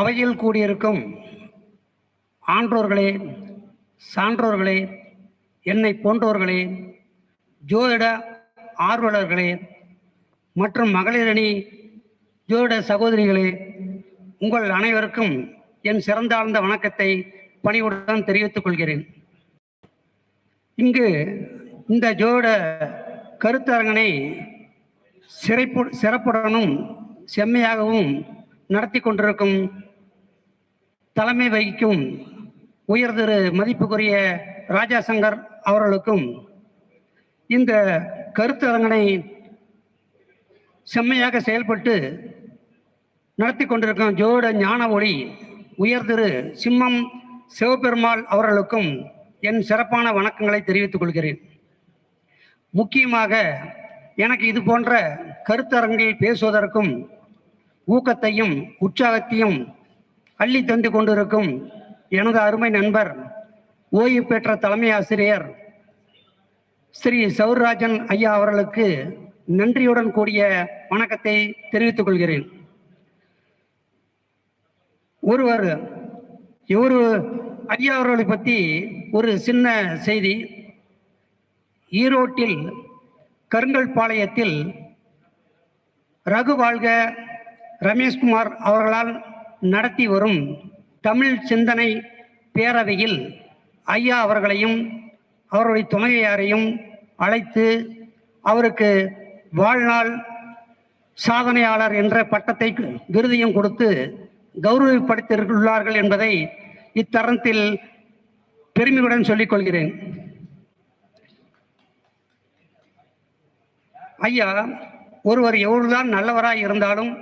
அவையில் கூடியிருக்கும் ஆன்றோர்களே சான்றோர்களே என்னை போன்றோர்களே ஜோதிட ஆர்வலர்களே மற்றும் மகளிரணி ஜோதிட சகோதரிகளே உங்கள் அனைவருக்கும் என் சிறந்தாழ்ந்த வணக்கத்தை பணிவுடன் தெரிவித்துக் கொள்கிறேன். இங்கு இந்த ஜோதிட கருத்தரங்கனை சிறைப்பு சிறப்புடனும் செம்மையாகவும் நடத்தி கொண்டிருக்கும் தலைமை வகிக்கும் உயர் திரு மதிப்புக்குரிய ராஜா சங்கர் அவர்களுக்கும் இந்த கருத்தரங்கனை செம்மையாக செயல்பட்டு நடத்தி கொண்டிருக்கும் ஜோட ஞான ஒளி உயர் திரு சிம்மம் சிவபெருமாள் அவர்களுக்கும் என் சிறப்பான வணக்கங்களை தெரிவித்துக் கொள்கிறேன். முக்கியமாக எனக்கு இது போன்ற கருத்தரங்கில் பேசுவதற்கும் ஊக்கத்தையும் உற்சாகத்தையும் அள்ளி தந்து கொண்டிருக்கும் எனது அருமை நண்பர் ஓய்வு பெற்ற தலைமை ஆசிரியர் ஸ்ரீ சௌர்ராஜன் ஐயா அவர்களுக்கு நன்றியுடன் கூடிய வணக்கத்தை தெரிவித்துக் கொள்கிறேன். ஒருவர் இவரு ஐயா அவர்களை பற்றி ஒரு சின்ன செய்தி. ஈரோட்டில் கருங்கல் பாளையத்தில் ரகு வாழ்க ரமேஷ்குமார் அவர்களால் நடத்தி வரும் தமிழ் சிந்தனை பேரவையில் ஐயா அவர்களையும் அவருடைய துணைவியாரையும் அழைத்து அவருக்கு வாழ்நாள் சாதனையாளர் என்ற பட்டத்தை விருதையும் கொடுத்து கௌரவப்படுத்தியுள்ளார்கள் என்பதை இத்தருணத்தில் பெருமையுடன் சொல்லிக் கொள்கிறேன். ஐயா ஒருவர் எவ்வளவுதான் நல்லவராய் இருந்தாலும்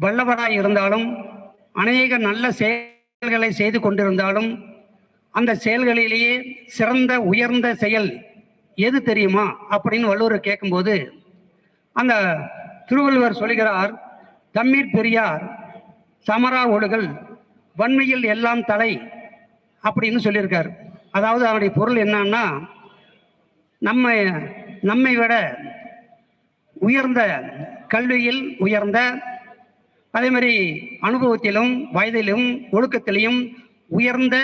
வல்லவராய் இருந்தாலும் அநேக நல்ல செயல்களை செய்து கொண்டிருந்தாலும் அந்த செயல்களிலேயே சிறந்த உயர்ந்த செயல் எது தெரியுமா அப்படின்னு வள்ளுவர் கேட்கும்போது அந்த திருவள்ளுவர் சொல்கிறார் தம்மீர் பெரியார் சமரா ஒழுகல் வன்மையில் எல்லாம் தலை அப்படின்னு சொல்லியிருக்கார். அதாவது அவருடைய பொருள் என்னன்னா நம்ம நம்மை விட உயர்ந்த கல்வியில் உயர்ந்த அதே மாதிரி அனுபவத்திலும் வயதிலும் ஒழுக்கத்திலையும் உயர்ந்த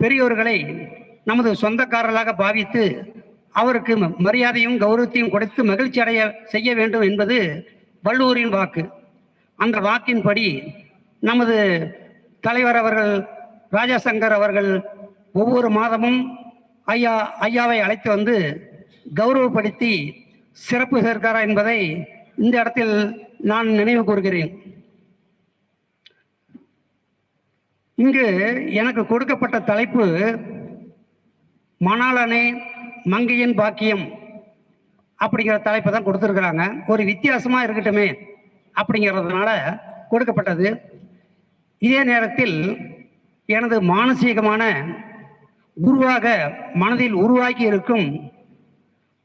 பெரியோர்களை நமது சொந்தக்காரர்களாக பாவித்து அவருக்கு ம- மரியாதையும் கௌரவத்தையும் கொடுத்து மகிழ்ச்சி அடைய செய்ய வேண்டும் என்பது வள்ளுவரின் வாக்கு. அந்த வாக்கின்படி நமது தலைவர் அவர்கள் ராஜாசங்கர் அவர்கள் ஒவ்வொரு மாதமும் ஐயா ஐயாவை அழைத்து வந்து கௌரவப்படுத்தி சிறப்பு சேர்க்காரா என்பதை இந்த இடத்தில் நான் நினைவு கூறுகிறேன். இங்கு எனக்கு கொடுக்கப்பட்ட தலைப்பு மணாலனே மங்கையின் பாக்கியம் அப்படிங்கிற தலைப்பை தான் கொடுத்துருக்குறாங்க. ஒரு வித்தியாசமா இருக்கட்டுமே அப்படிங்கிறதுனால கொடுக்கப்பட்டது. இதே நேரத்தில் எனது மானசீகமான உருவாக மனதில் உருவாக்கி இருக்கும்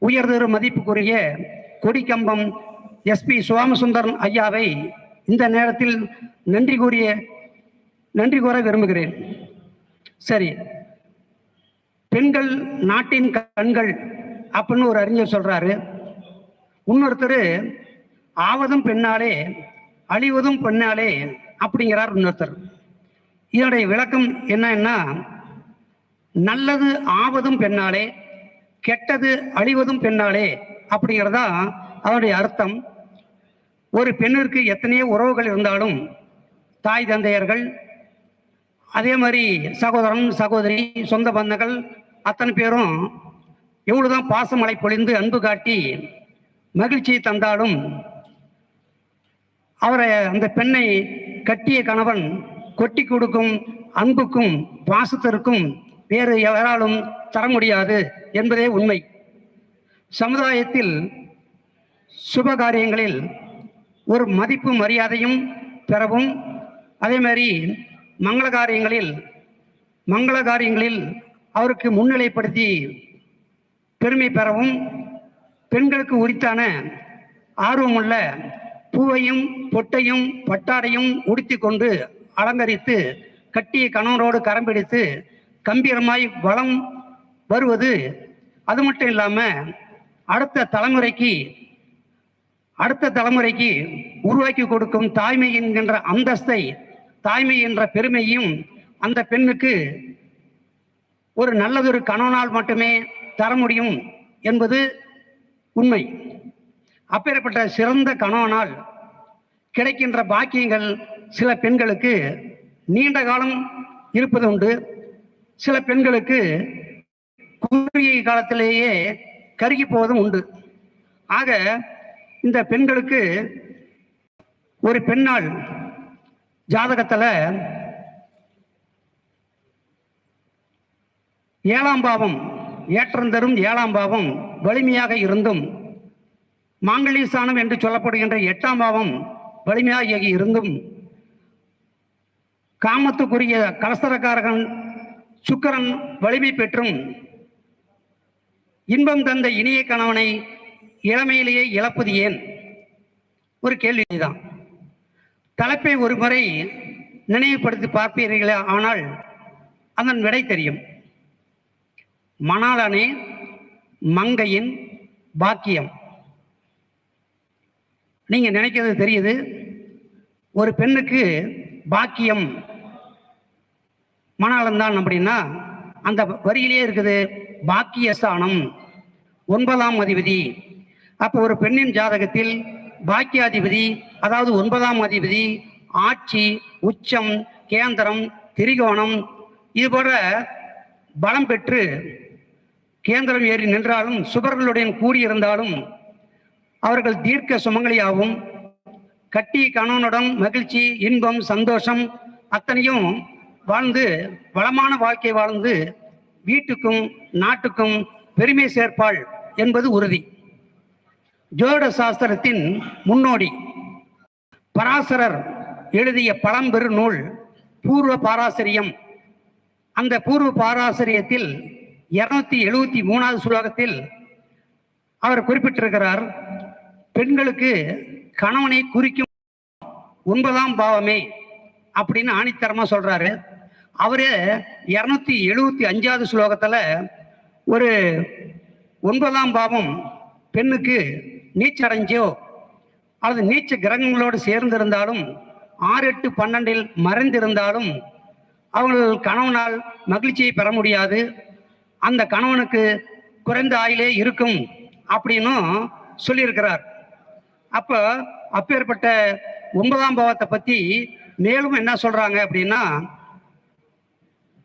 உயர்திரு மதிப்புக்குரிய கொடிக்கம்பம் எஸ்பி சுவாமசுந்தரன் ஐயாவை இந்த நேரத்தில் நன்றி கூறிய நன்றி கூற விரும்புகிறேன். சரி. பெண்கள் நாட்டின் கண்கள் அப்படின்னு ஒரு அறிஞர் சொல்றாரு. இன்னொருத்தர் ஆவதும் பெண்ணாலே அழிவதும் பெண்ணாலே அப்படிங்கிறார் இன்னொருத்தர். இதனுடைய விளக்கம் என்னன்னா நல்லது ஆவதும் பெண்ணாலே கெட்டது அழிவதும் பெண்ணாலே அப்படிங்கிறதா அதனுடைய அர்த்தம். ஒரு பெண்ணிற்கு எத்தனையோ உறவுகள் இருந்தாலும் தாய் தந்தையர்கள் அதே மாதிரி சகோதரன் சகோதரி சொந்த பந்தங்கள் அத்தனை பேரும் எவ்வளோதான் பாசமழை பொழிந்து அன்பு காட்டி மகிழ்ச்சியை தந்தாலும் அவரை அந்த பெண்ணை கட்டிய கணவன் கொட்டி கொடுக்கும் அன்புக்கும் பாசத்திற்கும் வேறு எவராலும் தர முடியாது என்பதே உண்மை. சமுதாயத்தில் சுப காரியங்களில் ஒரு மதிப்பு மரியாதையும் பெறவும். அதே மாதிரி மங்கள காரியங்களில் மங்கள காரியங்களில் அவருக்கு முன்னிலைப்படுத்தி பெருமை பெறவும் பெண்களுக்கு உரித்தான ஆர்வமுள்ள பூவையும் பொட்டையும் பட்டாடையும் உடுத்தி கொண்டு அலங்கரித்து கட்டிய கணவனோடு கரம்பிடித்து கம்பீரமாய் வளம் வருவது. அது மட்டும் இல்லாமல் அடுத்த தலைமுறைக்கு அடுத்த தலைமுறைக்கு உருவாக்கி கொடுக்கும் தாய்மை என்கின்ற அந்தஸ்தை தாய்மை என்ற பெருமையும் அந்த பெண்ணுக்கு ஒரு நல்லதொரு கணவனால் மட்டுமே தர முடியும் என்பது உண்மை. அப்பேற்பட்ட சிறந்த கணவனால் கிடைக்கின்ற பாக்கியங்கள் சில பெண்களுக்கு நீண்ட காலம் இருப்பது உண்டு சில பெண்களுக்கு குறுகிய காலத்திலேயே கருகி போவதும் உண்டு. ஆக இந்த பெண்களுக்கு ஒரு பெண்ணால் ஜாதகத்துல ஏழாம் பாவம் ஏற்றந்தரும் ஏழாம் பாவம் வலிமையாக இருந்தும் மாங்கல்யஸ்தானம் என்று சொல்லப்படுகின்ற எட்டாம் பாவம் வலிமையாக இருந்தும் காமத்துக்குரிய கலசரக்காரகன் சுக்கரன் வலிமை பெற்றும் இன்பம் தந்த இனிய கணவனை இளமையிலேயே இழப்பது ஏன்? ஒரு கேள்விதான் தலைப்பை ஒரு முறை நினைவுபடுத்தி பார்ப்பீர்களே ஆனால் அதன் விடை தெரியும். மணாளனே மங்கையின் பாக்கியம். நீங்க நினைக்கிறது தெரியுது ஒரு பெண்ணுக்கு பாக்கியம். மணாளன் அப்படின்னா அந்த வரியிலே இருக்குது பாக்கியஸ்தானம் ஒன்பதாம் அதிபதி. அப்போ ஒரு பெண்ணின் ஜாதகத்தில் பாக்கியாதிபதி அதாவது ஒன்பதாம் அதிபதி ஆட்சி உச்சம் கேந்திரம் திரிகோணம் இது போல பலம் பெற்று கேந்திரம் ஏறி நின்றாலும் சுபர்களுடன் கூடியிருந்தாலும் அவர்கள் தீர்க்க சுமங்கலியாகவும் கட்டி கணவனுடன் மகிழ்ச்சி இன்பம் சந்தோஷம் அத்தனையும் வாழ்ந்து வளமான வாழ்க்கை வாழ்ந்து வீட்டுக்கும் நாட்டுக்கும் பெருமை சேர்ப்பாள் என்பது உறுதி. ஜோட சாஸ்திரத்தின் முன்னோடி பராசரர் எழுதிய பழம்பெரு நூல் பூர்வ பாராசரியம். அந்த பூர்வ பாராசரியத்தில் இருநூத்தி எழுபத்தி மூணாவது சுலோகத்தில் அவர் குறிப்பிட்டிருக்கிறார் பெண்களுக்கு கணவனை குறிக்கும் ஒன்பதாம் பாவமே அப்படின்னு ஆணித்தரமா சொல்றாரு. அவரு இருநூத்தி எழுபத்தி அஞ்சாவது ஸ்லோகத்துல ஒரு ஒன்பதாம் பாவம் பெண்ணுக்கு நீச்சடைஞ்சோ அல்லது நீச்ச கிரகங்களோடு சேர்ந்திருந்தாலும் ஆறு எட்டு பன்னெண்டில் மறைந்திருந்தாலும் அவர்கள் கணவனால் மகிழ்ச்சியை பெற முடியாது. அந்த கணவனுக்கு குறைந்த ஆயிலே இருக்கும் அப்படின்னும் சொல்லியிருக்கிறார். அப்போ அப்பேற்பட்ட ஒன்பதாம் பாவத்தை பற்றி மேலும் என்ன சொல்கிறாங்க அப்படின்னா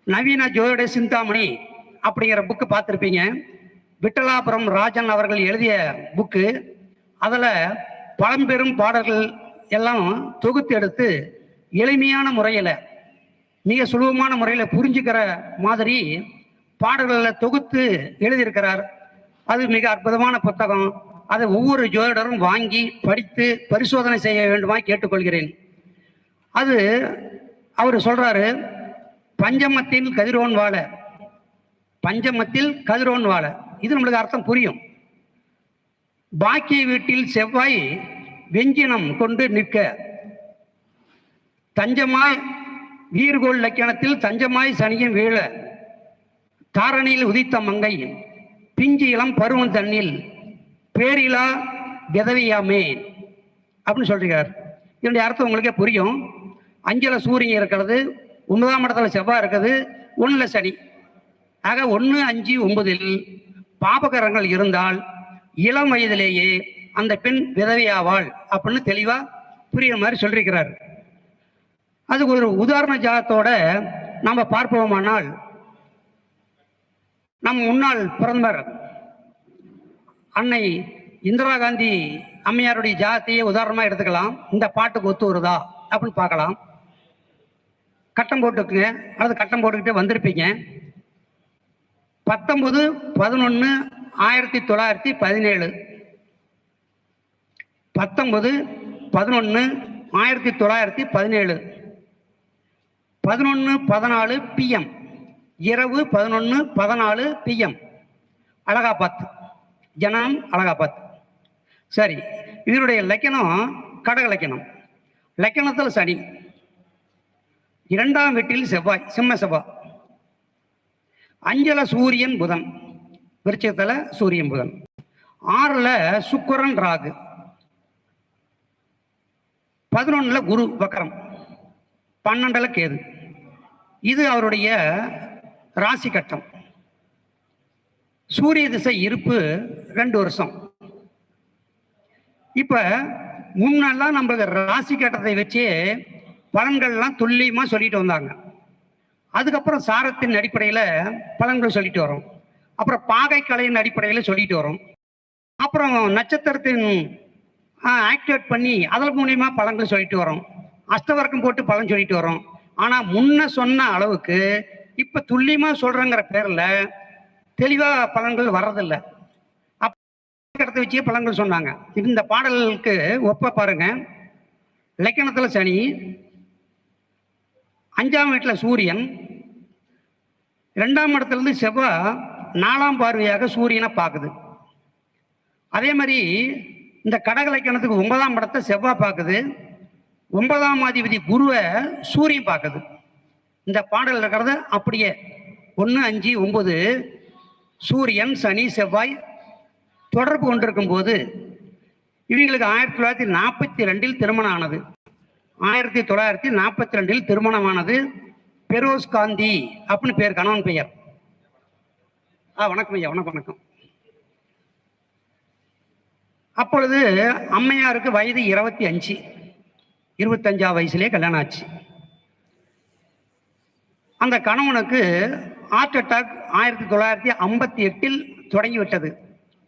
நவீன ஜோதிட சிந்தாமணி அப்படிங்கிற புக்கு பார்த்துருப்பீங்க. விட்டலாபுரம் ராஜன் அவர்கள் எழுதிய புக்கு அதில் பழம்பெரும் பாடல்கள் எல்லாம் தொகுத்து எடுத்து எளிமையான முறையில் மிக சுலபமான முறையில் புரிஞ்சுக்கிற மாதிரி பாடல்களில் தொகுத்து எழுதியிருக்கிறார். அது மிக அற்புதமான புத்தகம். அதை ஒவ்வொரு ஜோதிடரும் வாங்கி படித்து பரிசோதனை செய்ய வேண்டுமா கேட்டுக்கொள்கிறேன். அது அவர் சொல்றாரு பஞ்சமத்தில் கதிரோன் வாழ பஞ்சமத்தில் கதிரோன் வாழ. இது நம்மளுக்கு அர்த்தம் புரியும். பாக்கிய வீட்டில் செவ்வாய் வெஞ்சினம் கொண்டு நிற்க. தஞ்சமாய் வீர்கோள் லக்கணத்தில் தஞ்சமாய் சனியும் வீழ. தாரணியில் உதித்த மங்கை பிஞ்சு இளம் பருவம் தண்ணில் பேரிலா கெதவியாமே அப்படின்னு சொல்றார். இதனுடைய அர்த்தம் உங்களுக்கே புரியும். அஞ்சல சூரியன் இருக்கிறது ஒன்பதாம் இடத்துல செவ்வாய் இருக்குது ஒன்றில் சனி. ஆக ஒன்று அஞ்சு ஒன்பதில் பாபகரங்கள் இருந்தால் இளம் வயதிலேயே அந்த பெண் விதவையாவாள் அப்படின்னு தெளிவா புரியுற மாதிரி சொல்லியிருக்கிறார் அதுக்கு ஒரு உதாரண ஜாதத்தோட நாம பார்ப்போமானால் நம் முன்னாள் பிரதமர் அன்னை இந்திரா காந்தி அம்மையாருடைய ஜாதத்தையே உதாரணமாக எடுத்துக்கலாம். இந்த பாட்டுக்கு ஒத்து வருதா அப்படின்னு பார்க்கலாம். கட்டம் போட்டுக்குங்க. அல்லது கட்டம் போட்டுக்கிட்டே வந்திருப்பீங்க. பத்தொன்பது பதினொன்று ஆயிரத்தி தொள்ளாயிரத்தி பதினேழு. பத்தொன்பது பதினொன்று ஆயிரத்தி தொள்ளாயிரத்தி பதினேழு. பதினொன்று பதினாலு பிஎம் இரவு பதினொன்று பதினாலு பிஎம் அலகாபாத். ஜனம் அலகாபாத். சரி இதனுடைய லக்கணம் கடக லக்கணம். லக்கணத்தில் சனி. இரண்டாம் வீட்டில் செவ்வாய் சிம்ம செவ்வாய். அஞ்சல சூரியன் புதன். விருச்சத்தில் சூரியன் புதன். ஆறில் சுக்கரன் ராகு. பதினொன்றில் குரு வக்கரம். பன்னெண்டில் கேது. இது அவருடைய ராசி கட்டம். சூரிய திசை இருப்பு ரெண்டு வருஷம். இப்போ முன்னெல்லாம் நம்மளுக்கு ராசி கட்டத்தை வச்சே பலன்கள்லாம் துல்லியமாக சொல்லிட்டு வந்தாங்க. அதுக்கப்புறம் சாரத்தின் அடிப்படையில் பலன்கள் சொல்லிட்டு வரோம். அப்புறம் பாகை கலையின் அடிப்படையில் சொல்லிட்டு வரோம். அப்புறம் நட்சத்திரத்தின் ஆக்டிவேட் பண்ணி அதன் மூலியமா பழங்கள் சொல்லிட்டு வரோம். அஷ்டவர்க்கம் போட்டு பழம் சொல்லிட்டு வரோம். ஆனால் முன்ன சொன்ன அளவுக்கு இப்போ துல்லியமாக சொல்கிறேங்கிற பேரில் தெளிவாக பழங்கள் வர்றதில்லை. இடத்த வச்சே பழங்கள் சொன்னாங்க. இந்த பாடலுக்கு ஒப்ப பாருங்க. இலக்கணத்தில் சனி அஞ்சாம் வீட்டில் சூரியன் ரெண்டாம் இடத்துல இருந்து செவ்வாய் நாலாம் பார்வையாக சூரியனை பார்க்குது. அதே மாதிரி இந்த கடகலைக்கணத்துக்கு ஒன்பதாம் படத்தை செவ்வாய் பார்க்குது. ஒன்பதாம் அதிபதி குருவை சூரியன் பார்க்குது. இந்த பாடல் இருக்கிறது அப்படியே ஒன்று அஞ்சு ஒம்பது சூரியன் சனி செவ்வாய் தொடர்பு கொண்டிருக்கும் போது இவங்களுக்கு ஆயிரத்தி தொள்ளாயிரத்தி நாற்பத்தி ரெண்டில் திருமணம் ஆனது. ஆயிரத்தி தொள்ளாயிரத்தி நாற்பத்தி ரெண்டில் திருமணமானது பெரோஸ் காந்தி அப்படின்னு பேர் கணவன் பெயர். ஆ வணக்கம் ஐயா வணக்கம் வணக்கம். அப்பொழுது அம்மையாருக்கு வயது இருபத்தி அஞ்சு. இருபத்தஞ்சா வயசுலேயே கல்யாணம் ஆச்சு. அந்த கணவனுக்கு ஹார்ட் அட்டாக் ஆயிரத்தி தொள்ளாயிரத்தி ஐம்பத்தி எட்டில் தொடங்கிவிட்டது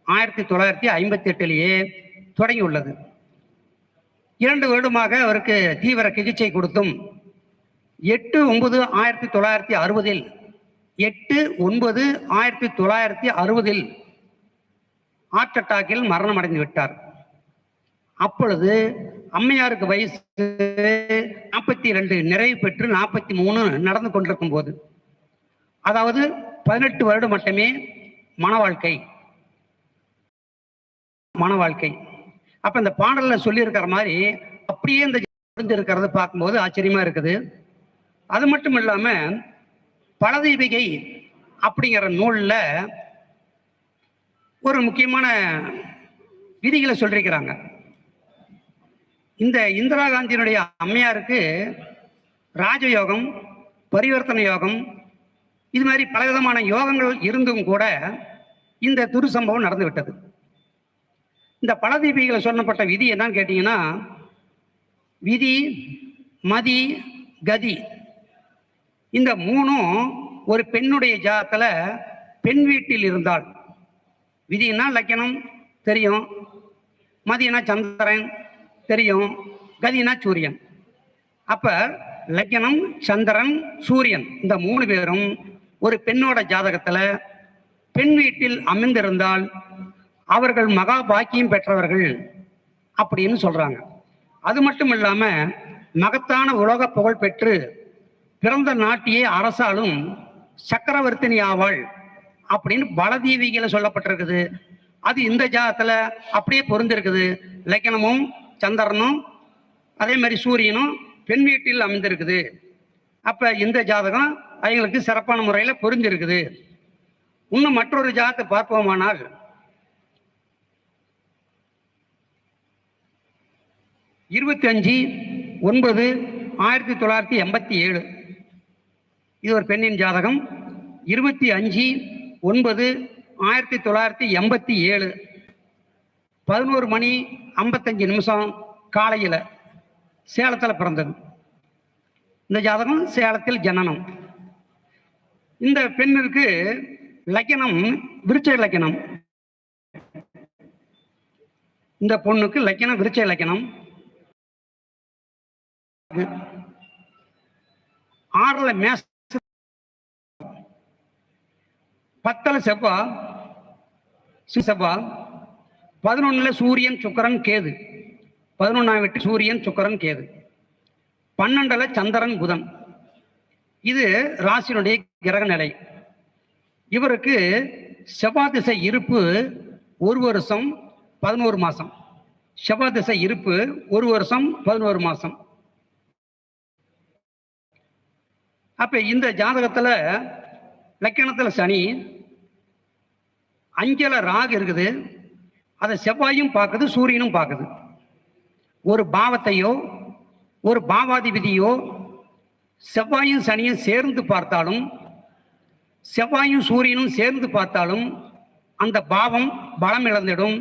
ஆயிரத்தி தொள்ளாயிரத்தி ஐம்பத்தி எட்டிலேயே தொடங்கி உள்ளது. இரண்டு வருடமாக அவருக்கு தீவிர சிகிச்சை கொடுத்தும் எட்டு ஒன்பது ஆயிரத்தி தொள்ளாயிரத்தி அறுபதில் எட்டு ஒன்பது ஆயிரத்தி தொள்ளாயிரத்தி அறுபதில் ஹார்ட் அட்டாக்கில் மரணம் அடைந்து விட்டார். அப்பொழுது அம்மையாருக்கு வயசு நாற்பத்தி ரெண்டு நிறைவு பெற்று நாற்பத்தி மூணு நடந்து கொண்டிருக்கும் போது. அதாவது பதினெட்டு வருடம் மட்டுமே மன வாழ்க்கை. மன வாழ்க்கை. அப்ப இந்த பாடல்ல சொல்லியிருக்கிற மாதிரி அப்படியே இந்த இருக்கிறத பார்க்கும்போது ஆச்சரியமா இருக்குது. அது மட்டும் இல்லாம பலதீபிகை அப்படிங்கிற நூலில் ஒரு முக்கியமான விதிகளை சொல்லியிருக்கிறாங்க இந்த இந்திரா காந்தியினுடைய அம்மையாருக்கு ராஜயோகம் பரிவர்த்தனை யோகம் இது மாதிரி பலவிதமான யோகங்கள் இருந்தும் கூட இந்த துரு சம்பவம் நடந்து விட்டது. இந்த பலதீபிகளை சொல்லப்பட்ட விதி என்னன்னு கேட்டிங்கன்னா விதி மதி கதி. இந்த மூணும் ஒரு பெண்ணுடைய ஜாதத்துல பெண் வீட்டில் இருந்தால் விதினா லக்கணம் தெரியும். மதியனா சந்திரன் தெரியும். கதினா சூரியன். அப்ப லக்கணம் சந்திரன் சூரியன் இந்த மூணு பேரும் ஒரு பெண்ணோட ஜாதகத்துல பெண் வீட்டில் அமைந்திருந்தால் அவர்கள் மகா பாக்கியம் பெற்றவர்கள் அப்படின்னு சொல்றாங்க. அது மட்டும் இல்லாம மகத்தான உலக புகழ் பெற்று பிறந்த நாட்டியே அரசாலும் சக்கரவர்த்தினி ஆவாள் அப்படின்னு பலதீவிகளை சொல்லப்பட்டிருக்குது. அது இந்த ஜாதத்துல அப்படியே பொருந்திருக்குது. லக்கணமும் சந்திரனும் அதே மாதிரி சூரியனும் பெண் வீட்டில் அமைந்திருக்குது. அப்ப இந்த ஜாதகம் அவங்களுக்கு சிறப்பான முறையில பொருந்திருக்குது. இன்னும் மற்றொரு ஜாதத்தை பார்ப்போமானால் இருபத்தி அஞ்சு ஒன்பது ஆயிரத்தி தொள்ளாயிரத்தி எண்பத்தி ஏழு. இது ஒரு பெண்ணின் ஜாதகம். இருபத்தி அஞ்சு ஒன்பது ஆயிரத்தி தொள்ளாயிரத்தி எண்பத்தி ஏழு. பதினோரு மணி ஐம்பத்தஞ்சு நிமிஷம் காலையில் சேலத்தில் பிறந்தது. இந்த ஜாதகம் சேலத்தில் ஜனனம். இந்த பெண்ணிற்கு லக்கணம் விருச்ச லக்கணம். இந்த பொண்ணுக்கு லக்கணம் விருச்ச லக்கணம். ஆறுல மேச பத்தல செவ்வா செவ்வா பதினொன்னுல சூரியன் சுக்கரன் கேது. பதினொன்றாம் வீட்டு சூரியன் சுக்கரன் கேது. பன்னெண்டில் சந்திரன் புதன். இது ராசியினுடைய கிரக நிலை. இவருக்கு செவ்வாய் திசை இருப்பு ஒரு வருஷம் பதினோரு மாதம் செவ்வாய் திசை இருப்பு ஒரு வருஷம் பதினோரு மாதம் அப்போ இந்த ஜாதகத்தில் லக்கணத்தில் சனி அஞ்சல ராகு இருக்குது. அதை செவ்வாயும் பார்க்குது சூரியனும் பார்க்குது. ஒரு பாவத்தையோ ஒரு பாவாதிபதியோ செவ்வாயும் சனியும் சேர்ந்து பார்த்தாலும் செவ்வாயும் சூரியனும் சேர்ந்து பார்த்தாலும் அந்த பாவம் பலம் இழந்திடும்.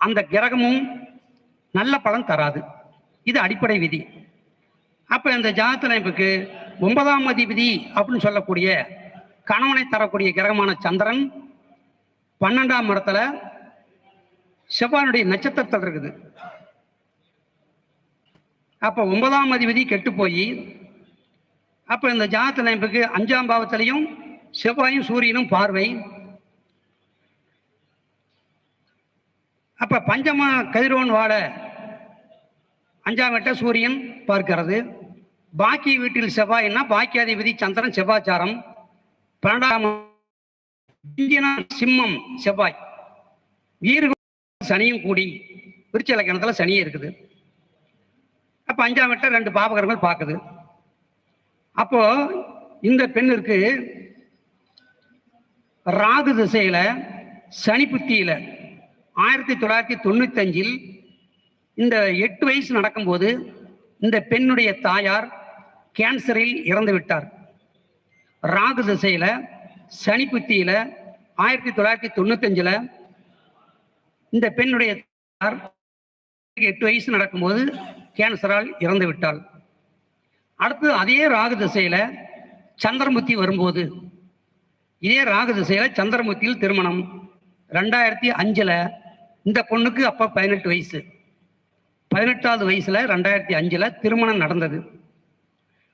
அந்த கிரகமும் நல்ல பலன் தராது. இது அடிப்படை விதி. அப்போ இந்த ஜாதக அமைப்புக்கு ஒன்பதாம் அதிபதி அப்படின்னு சொல்லக்கூடிய கணவனை தரக்கூடிய கிரகமான சந்திரன் பன்னெண்டாம் மரத்தில் செவ்வானுடைய நட்சத்திரத்தில் இருக்குது. அப்ப ஒன்பதாம் அதிபதி கெட்டு போய் அப்ப இந்த ஜாதக அமைப்புக்கு அஞ்சாம் பாவத்திலையும் செவ்வாயும் சூரியனும் பார்வை. அப்ப பஞ்சம கதிரோன் வாட அஞ்சாம் வீட்டை சூரியன் பார்க்கிறது. பாக்கி வீட்டில் செவ்வாய்னா பாக்கியாதிபதி சந்திரன் செவ்வாச்சாரம். பன்னெண்டாம் சிம்மம் செவ்வாய். வீறு சனியும் கூடி விருச்ச இலக்கணத்துல சனியே இருக்குது. அப்ப அஞ்சாம் வீட்டை ரெண்டு பாபகரங்கள் பார்க்குது. அப்போ இந்த பெண்ணிற்கு ராகு திசையில சனி புத்தியில ஆயிரத்தி தொள்ளாயிரத்தி தொண்ணூத்தஞ்சில் இந்த எட்டு வயசு நடக்கும்போது இந்த பெண்ணுடைய தாயார் கேன்சரில் இறந்து விட்டார் ராகு திசையில சனி ஆயிரத்தி தொள்ளாயிரத்தி தொண்ணூத்தஞ்சுல இந்த பெண்ணுடைய எட்டு வயசு நடக்கும்போது கேன்சரால் இறந்து விட்டாள். அடுத்து அதே ராகு திசையில சந்திரமுத்தி வரும்போது இதே ராகு திசையில சந்திரமுத்தியில் திருமணம். ரெண்டாயிரத்தி அஞ்சுல இந்த பொண்ணுக்கு அப்ப பதினெட்டு வயசு. பதினெட்டாவது வயசுல ரெண்டாயிரத்தி அஞ்சுல திருமணம் நடந்தது.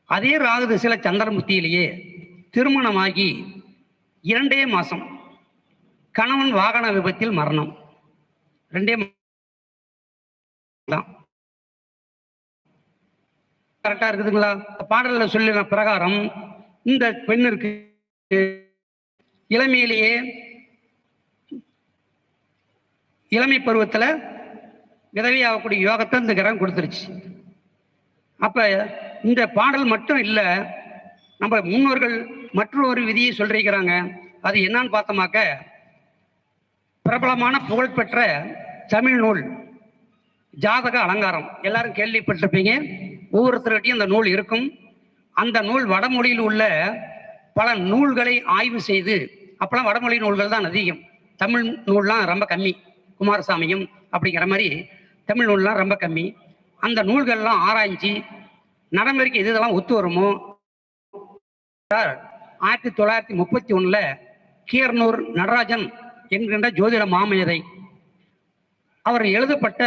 அதே ராகு திசையில சந்திரமுத்தியிலேயே திருமணமாகி இரண்டே மாசம் கணவன் வாகன விபத்தில் மரணம். ரெண்டே தான். கரெக்டா இருக்குதுங்களா? பாடல்ல சொல்லின பிரகாரம் இந்த பெண்ணிற்கு இளமையிலேயே இளமை பருவத்தில் விதவியாகக்கூடிய யோகத்தை இந்த கிரகம் கொடுத்துருச்சு. அப்போ இந்த பாடல் மட்டும் இல்லை நம்ம முன்னோர்கள் மற்றொரு விதியை சொல்லியிருக்கிறாங்க அது என்னன்னு பார்த்தோமாக்க பிரபலமான புகழ்பெற்ற தமிழ் நூல் ஜாதக அலங்காரம். எல்லாரும் கேள்விப்பட்டிருப்பீங்க. ஒவ்வொருத்தருகிட்டையும் அந்த நூல் இருக்கும். அந்த நூல் வடமொழியில் உள்ள பல நூல்களை ஆய்வு செய்து அப்பெல்லாம் வடமொழி நூல்கள் தான் அதிகம். தமிழ் நூல்லாம் ரொம்ப கம்மி. குமாரசாமியும் அப்படிங்கிற மாதிரி தமிழ் நூல்லாம் ரொம்ப கம்மி. அந்த நூல்கள்லாம் ஆராய்ச்சி நடைமுறைக்கு எது இதெல்லாம் ஒத்து வருமோ? சார், ஆயிரத்தி தொள்ளாயிரத்தி முப்பத்தி ஒன்றில் கீரனூர் நடராஜன் என்கின்ற ஜோதிட மாமேதை அவர் எழுதப்பட்ட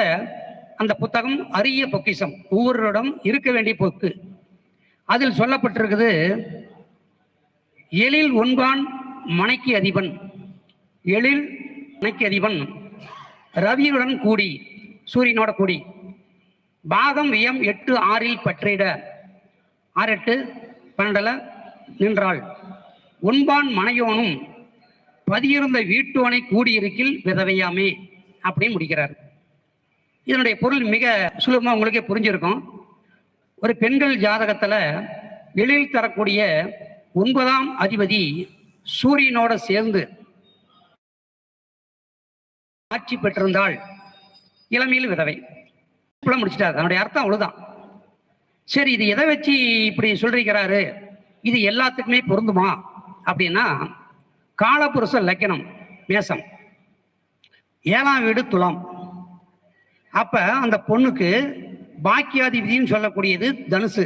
அந்த புத்தகம் அரிய பொக்கிஷம். ஒவ்வொருவரிடம் இருக்க வேண்டிய பொக்கு. அதில் சொல்லப்பட்டிருக்குது எழில் ஒன்பான் மனைக்கு அதிபன் எழில் மனைக்கு அதிபன் ரவியுடன் கூடி சூரியனோட கூடி பாகம் வியம் எட்டு ஆறில் பற்றிட ஆறு எட்டு பன்னெண்டில் நின்றாள். ஒன்பான் மனையோனும் பதியிருந்த வீட்டோனை கூடியிருக்கில் விதவையாமே அப்படின்னு முடிக்கிறார். இதனுடைய பொருள் மிக சுலபமாக உங்களுக்கே புரிஞ்சிருக்கும். ஒரு பெண்கள் ஜாதகத்தில் எழில் தரக்கூடிய ஒன்பதாம் அதிபதி சூரியனோட சேர்ந்து ஆட்சி பெற்றிருந்தால் இளமையில் விதவை. இப்பெல்லாம் முடிச்சிட்டாரு. அதனுடைய அர்த்தம் அவ்வளோதான் சரி இது எதை வச்சு இப்படி சொல்லிருக்கிறாரு இது எல்லாத்துக்குமே பொருந்துமா? அப்படின்னா காலபுருஷ லக்கணம் மேசம். ஏழாம் வீடு துலாம். அப்ப அந்த பொண்ணுக்கு பாக்கியாதிபதினு சொல்லக்கூடியது தனுசு.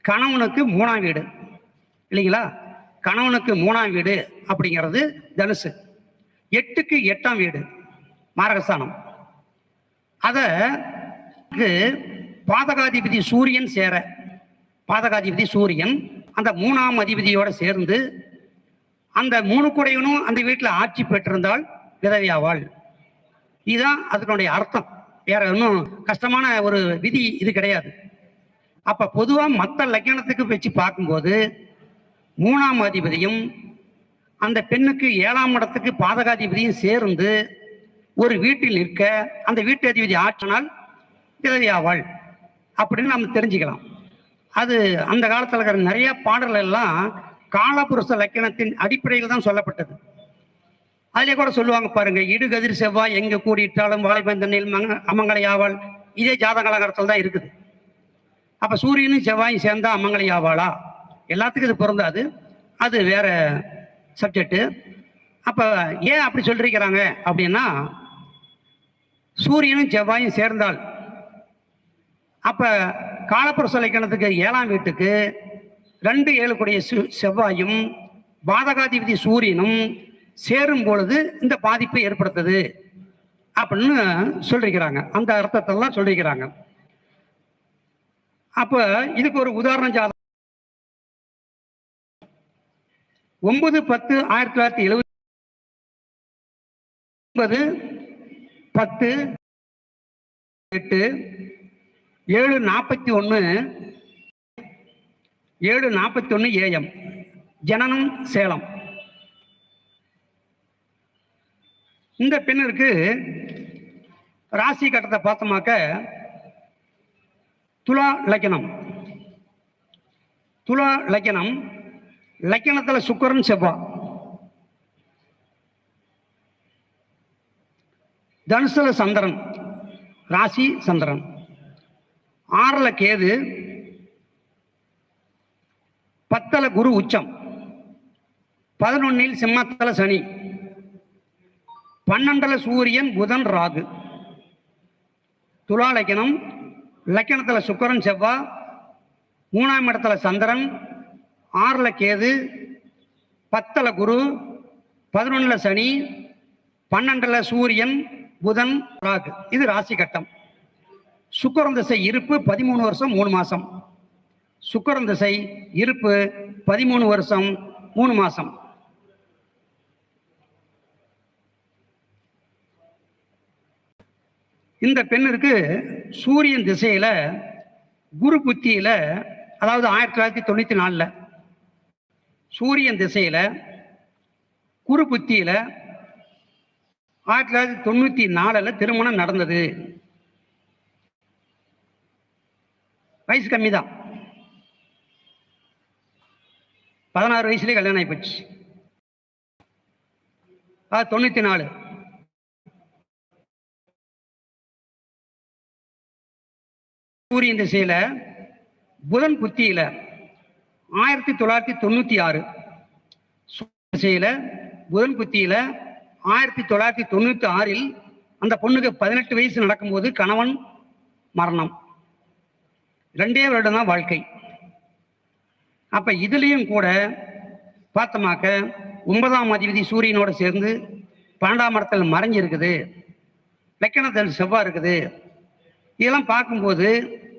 கணவனுக்கு மூணாம் வீடு. இல்லைங்களா? கணவனுக்கு மூணாம் வீடு அப்படிங்கிறது தனுசு. எட்டுக்கு எட்டாம் வீடு மாரகஸ்தானம். அதற்கு பாதகாதிபதி சூரியன் சேர. பாதகாதிபதி சூரியன் அந்த மூணாம் அதிபதியோட சேர்ந்து அந்த மூணு குடையனும் அந்த வீட்டில் ஆட்சி பெற்றிருந்தால் விதவியாவாள் இதுதான் அதனுடைய அர்த்தம். வேற ஒன்றும் கஷ்டமான ஒரு விதி இது கிடையாது. அப்ப பொதுவா மற்ற லக்கணத்துக்கு வச்சு பார்க்கும்போது மூணாம் அதிபதியும் அந்த பெண்ணுக்கு ஏழாம் இடத்துக்கு பாதகாதிபதியும் சேர்ந்து ஒரு வீட்டில் நிற்க அந்த வீட்டு அதிபதி ஆற்றினால் விதவியாவாள் அப்படின்னு நம்ம தெரிஞ்சுக்கலாம். அது அந்த காலத்தில் இருக்கிற நிறைய பாடல்கள் எல்லாம் காலபுருஷ லக்கணத்தின் அடிப்படையில் தான் சொல்லப்பட்டது. அதிலே கூட சொல்லுவாங்க பாருங்க இடுகதிர் செவ்வாய் எங்க கூடியிட்டாலும் வாழைப்பந்தனில் மங்க ஆவாள் இதே ஜாதக அலங்காரத்தில் தான் இருக்குது. அப்ப சூரியனும் செவ்வாயும் சேர்ந்தா அமங்கலை ஆவாளா எல்லாத்துக்கும் இது பொருந்தாது. அது வேற சப்ஜெக்ட் அப்ப ஏன் அப்படி சொல்லிருக்கிறாங்க அப்படின்னா சூரியனும் செவ்வாயும் சேர்ந்தால் அப்ப காலப்புற இலக்கணத்துக்கு ஏழாம் வீட்டுக்கு ரெண்டு ஏழுக்குடைய செவ்வாயும் பாதகாதிபதி சூரியனும் சேரும் பொழுது இந்த பாதிப்பை ஏற்படுத்துது. அப்படின்னு சொல்லியிருக்கிறாங்க அந்த அர்த்தத்தெல்லாம் சொல்லியிருக்கிறாங்க அப்போ இதுக்கு ஒரு உதாரண ஜாதகம். ஒன்பது பத்து ஆயிரத்தி தொள்ளாயிரத்தி எழுபத்தி ஒன்பது பத்து எட்டு ஏழு நாற்பத்தி ஒன்று ஏழு நாற்பத்தி ஒன்று ஏஎம் ஜனனம் சேலம். இந்த பெண்ணிற்கு ராசி கட்டத்தை பார்த்தோமாக்க துலா லக்கணம். துலா லக்கணம் லக்கணத்தில் சுக்கரன் செவ்வா. தனுசுல சந்திரன் ராசி சந்திரன். ஆறில் கேது பத்தல குரு உச்சம். பதினொன்னில் சிம்மத்தல சனி. பன்னெண்டுல சூரியன் புதன் ராகு. துலா லக்கணம் லக்கணத்தில் சுக்கரன் செவ்வா. மூணாம் இடத்துல சந்திரன். ஆறில் கேது. பத்தல குரு. பதினொன்றில் சனி. பன்னெண்டில் சூரியன் புதன் ராகு. இது ராசி கட்டம். சுக்கரன் திசை இருப்பு பதிமூணு வருஷம் மூணு மாதம் சுக்கரன் திசை இருப்பு பதிமூணு வருஷம் மூணு மாசம். இந்த பெண்ணிற்கு சூரியன் திசையில குரு புத்தியில அதாவது ஆயிரத்தி தொள்ளாயிரத்தி தொண்ணூத்தி நாலுல சூரியன் திசையில குரு புத்தியில ஆயிரத்தி தொள்ளாயிரத்தி தொண்ணூத்தி நாலுல திருமணம் நடந்தது. வயசு கம்மி தான் பதினாறு வயசுலேயே கல்யாணம் ஆயிப்போச்சு. ஆ தொண்ணூத்தி நாலு சூரியன் திசையில புதன் புத்தியில ஆயிரத்தி தொள்ளாயிரத்தி தொண்ணூத்தி ஆறு சூரியன் திசையில புதன் புத்தியில ஆயிரத்தி தொள்ளாயிரத்தி தொண்ணூத்தி ஆறில் அந்த பொண்ணுக்கு பதினெட்டு வயசு நடக்கும்போது கணவன் மரணம். ரெண்டே வருடம் தான் வாழ்க்கை. அப்ப இதுலயும் கூட பார்த்தோமாக்க ஒன்பதாம் அதிபதி சூரியனோட சேர்ந்து பன்னெண்டாம் இடத்துல மறைஞ்சு இருக்குது லக்கணத்தில் செவ்வாய் இருக்குது. இதெல்லாம் பார்க்கும்போது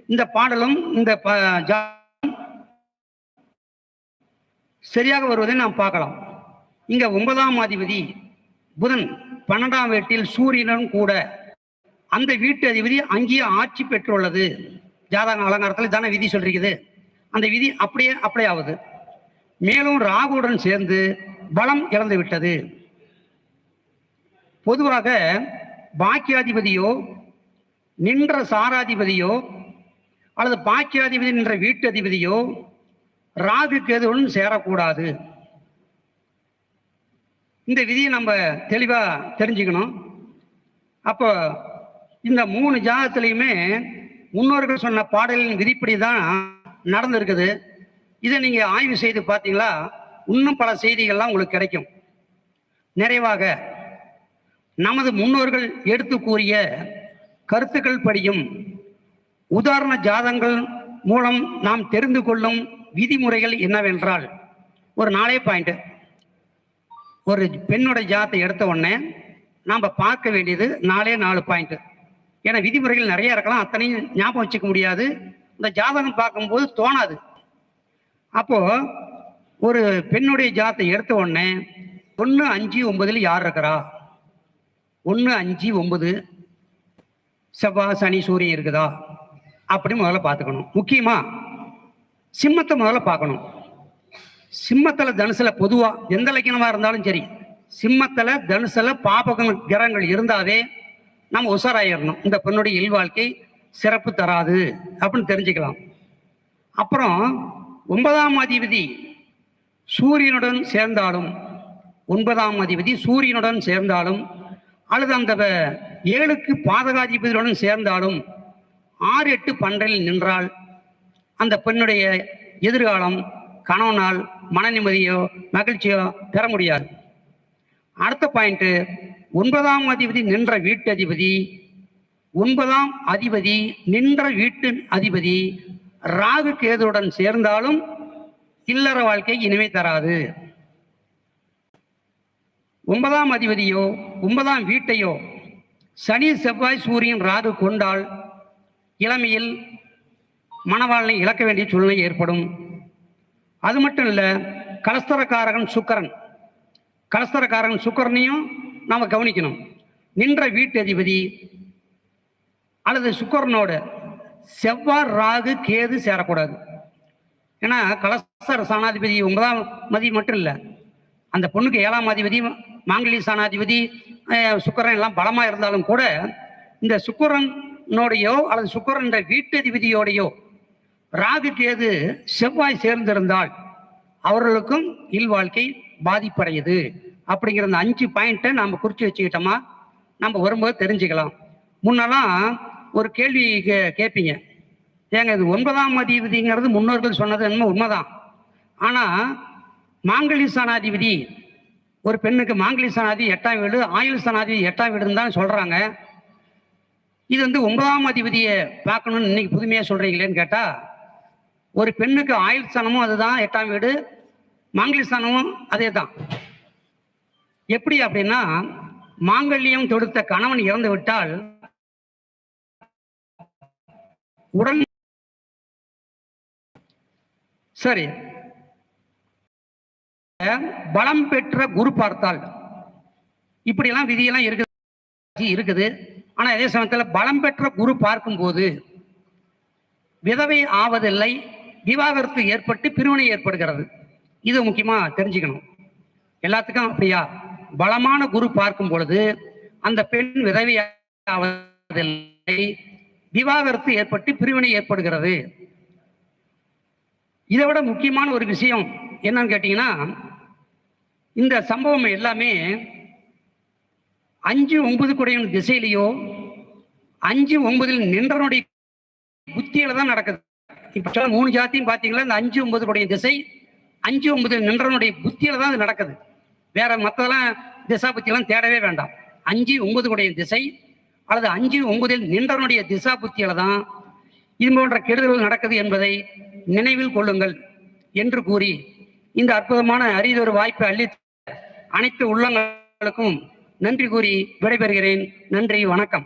இந்த பாடலும் இந்த ப- சரியாக வருவதை நாம் பார்க்கலாம். இங்க ஒன்பதாம் அதிபதி புதன் பன்னெண்டாம் வீட்டில் சூரியனும் கூட அந்த வீட்டு அதிபதி அங்கேயே ஆட்சி பெற்றுள்ளது. ஜாதக அலங்காரத்தில் தானே விதி சொல்லிருக்குது. அந்த விதி அப்படியே அப்ளை ஆகுது. மேலும் ராகுவுடன் சேர்ந்து பலம் இழந்து விட்டது. பொதுவாக பாக்கியாதிபதியோ நின்ற சாராதிபதியோ அல்லது பாக்கியாதிபதி நின்ற வீட்டு அதிபதியோ ராகு கேதுவுடன் சேரக்கூடாது. இந்த விதியை நம்ம தெளிவாக தெரிஞ்சுக்கணும். அப்போ இந்த மூணு ஜாதகத்திலையுமே முன்னோர்கள் சொன்ன பாடலின் விதிப்படி தான் நடந்திருக்குது. இதை நீங்கள் ஆய்வு செய்து பார்த்தீங்களா? இன்னும் பல செய்திகள்லாம் உங்களுக்கு கிடைக்கும். நிறைவாக நமது முன்னோர்கள் எடுத்து கூறிய கருத்துக்கள் படியும் உதாரண ஜாதங்கள் மூலம் நாம் தெரிந்து கொள்ளும் விதிமுறைகள் என்னவென்றால் ஒரு நாளே பாயிண்ட் ஒரு பெண்ணோட ஜாதத்தை எடுத்த உடனே நாம் பார்க்க வேண்டியது நாலே நாலு பாயிண்ட் ஏன்னா விதிமுறைகள் நிறைய இருக்கலாம். அத்தனையும் ஞாபகம் வச்சுக்க முடியாது. இந்த ஜாதகம் பார்க்கும்போது தோணாது. அப்போ ஒரு பெண்ணுடைய ஜாதத்தை எடுத்த உடனே ஒன்று அஞ்சு ஒன்பதுல யார் இருக்கிறா? ஒன்று அஞ்சு ஒன்பது செவ்வாய் சனி சூரியன் இருக்குதா? அப்படி முதல்ல பார்த்துக்கணும். முக்கியமா சிம்மத்தை முதல்ல பார்க்கணும். சிம்மத்தில் தனுசில் பொதுவாக எந்த லக்கணமாக இருந்தாலும் சரி சிம்மத்தில் தனுசில் பாபகம் கிரகங்கள் இருந்தாவே நம்ம உஷாராயிடணும் இந்த பெண்ணுடைய இல்வாழ்க்கை சிறப்பு தராது அப்படின்னு தெரிஞ்சுக்கலாம். அப்புறம் ஒன்பதாம் அதிபதி சூரியனுடன் சேர்ந்தாலும் ஒன்பதாம் அதிபதி சூரியனுடன் சேர்ந்தாலும் அல்லது அந்த வ- ஏழுக்கு பாதகாதிபதியுடன் சேர்ந்தாலும் ஆறு எட்டு பன்றில் நின்றால் அந்த பெண்ணுடைய எதிர்காலம் கணவனால் மன நிம்மதியோ மகிழ்ச்சியோ பெற முடியாது. அடுத்த பாயிண்ட்டு ஒன்பதாம் அதிபதி நின்ற வீட்டு அதிபதி ஒன்பதாம் அதிபதி நின்ற வீட்டு அதிபதி ராகு கேதுடன் சேர்ந்தாலும் இல்லற வாழ்க்கை இனிமை தராது. ஒன்பதாம் அதிபதியோ ஒன்பதாம் வீட்டையோ சனி செவ்வாய் சூரியன் ராகு கொண்டால் இளமையில் மணவாளனை இழக்க வேண்டிய சூழ்நிலை ஏற்படும். அது மட்டும் இல்லை கலஸ்தரக்காரகன் சுக்கரன். கலஸ்தரக்காரகன் சுக்கரனையும் நாம் கவனிக்கணும். நின்ற வீட்டு அதிபதி அல்லது சுக்கரனோட செவ்வாய் ராகு கேது சேரக்கூடாது. ஏன்னா கலசர சாணாதிபதி ஒன்பதாம் மதி மட்டும் இல்லை. அந்த பொண்ணுக்கு ஏழாம் அதிபதி மாங்கலி சாணாதிபதி சுக்கரன் எல்லாம் பலமாக இருந்தாலும் கூட இந்த சுக்கரனோடையோ அல்லது சுக்கிரன் வீட்டதிபதியோடையோ ராகு கேது செவ்வாய் சேர்ந்திருந்தால் அவர்களுக்கும் இல்வாழ்க்கை பாதிப்படையுது. அப்படிங்கிற அந்த அஞ்சு பாயிண்ட்டை நாம் குறித்து வச்சுக்கிட்டோமா நம்ம வரும்போது தெரிஞ்சுக்கலாம். முன்னெல்லாம் ஒரு கேள்வி கே கேட்பீங்க ஏங்க இது ஒன்பதாம் அதிபதிங்கிறது முன்னோர்கள் சொன்னது என்னமோ உண்மைதான். ஆனால் மாங்கலி சனாதிபதி ஒரு பெண்ணுக்கு மாங்கலி ஸ்தானாதிபதி எட்டாம் வீடு ஆயுள் ஸ்தானாதிபதி எட்டாம் வீடுன்னு தான் சொல்கிறாங்க இது வந்து ஒன்பதாம் அதிபதியை பார்க்கணும்னு இன்னைக்கு புதுமையாக சொல்கிறீங்களேன்னு கேட்டால் ஒரு பெண்ணுக்கு ஆயுள் ஸ்தானமும் அதுதான் எட்டாம் வீடு மாங்கலி ஸ்தானமும் அதே தான் எப்படி அப்படின்னா மாங்கல்யம் தொடுத்த கணவன் இறந்து விட்டால் உடல் சரி. பலம் பெற்ற குரு பார்த்தால் இப்படியெல்லாம் விதியெல்லாம் இருக்குது. இருக்குது. ஆனா அதே சமயத்தில் பலம் பெற்ற குரு பார்க்கும்போது விதவை ஆவதில்லை விவாகரத்து ஏற்பட்டு பிரிவினை ஏற்படுகிறது. இது முக்கியமா தெரிஞ்சுக்கணும். எல்லாத்துக்கும் அப்படியா? பலமான குரு பார்க்கும் பொழுது அந்த பெண் விதவை ஆவதில்லை விவாகரத்து ஏற்பட்டு பிரிவினை ஏற்படுகிறது. இதை விட முக்கியமான ஒரு விஷயம் என்னன்னு கேட்டீங்கன்னா இந்த சம்பவம் எல்லாமே அஞ்சு ஒன்பது குடையின் திசையிலையோ அஞ்சு ஒன்பதில் நின்றனுடைய புத்தியில தான் நடக்குது. இப்போ மூணு ஜாத்தியும் பார்த்தீங்களா இந்த அஞ்சு ஒன்பது குடைய திசை அஞ்சு ஒன்பது நின்றனுடைய புத்தியில தான் அது நடக்குது. வேற மற்றதெல்லாம் திசா புத்தியெல்லாம் தேடவே வேண்டாம். அஞ்சு ஒன்பது குடைய திசை அல்லது அஞ்சு ஒன்பதில் நின்றனுடைய திசா புத்தியில தான் இது போன்ற கெடுதல்கள் நடக்குது என்பதை நினைவில் கொள்ளுங்கள் என்று கூறி இந்த அற்புதமான அரியதொரு வாய்ப்பை அளித்த அனைத்து உள்ளங்களுக்கும் நன்றி கூறி விடைபெறுகிறேன். நன்றி வணக்கம்.